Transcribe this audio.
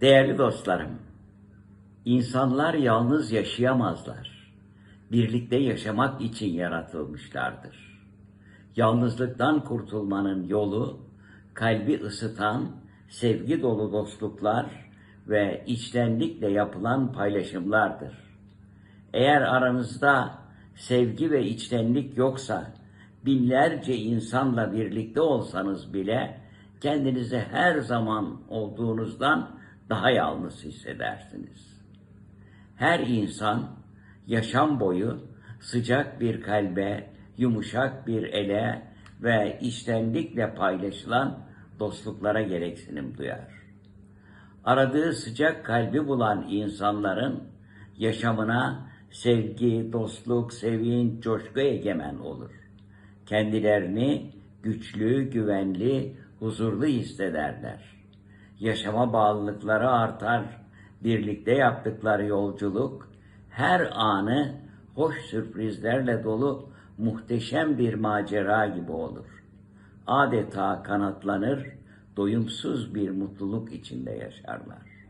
Değerli dostlarım, insanlar yalnız yaşayamazlar. Birlikte yaşamak için yaratılmışlardır. Yalnızlıktan kurtulmanın yolu, kalbi ısıtan, sevgi dolu dostluklar ve içtenlikle yapılan paylaşımlardır. Eğer aranızda sevgi ve içtenlik yoksa, binlerce insanla birlikte olsanız bile kendinizi her zaman olduğunuzdan daha yalnız hissedersiniz. Her insan yaşam boyu sıcak bir kalbe, yumuşak bir ele ve içtenlikle paylaşılan dostluklara gereksinim duyar. Aradığı sıcak kalbi bulan insanların yaşamına sevgi, dostluk, sevinç, coşku egemen olur. Kendilerini güçlü, güvenli, huzurlu hissederler. Yaşama bağlılıkları artar, birlikte yaptıkları yolculuk her anı hoş sürprizlerle dolu muhteşem bir macera gibi olur. Adeta kanatlanır, doyumsuz bir mutluluk içinde yaşarlar.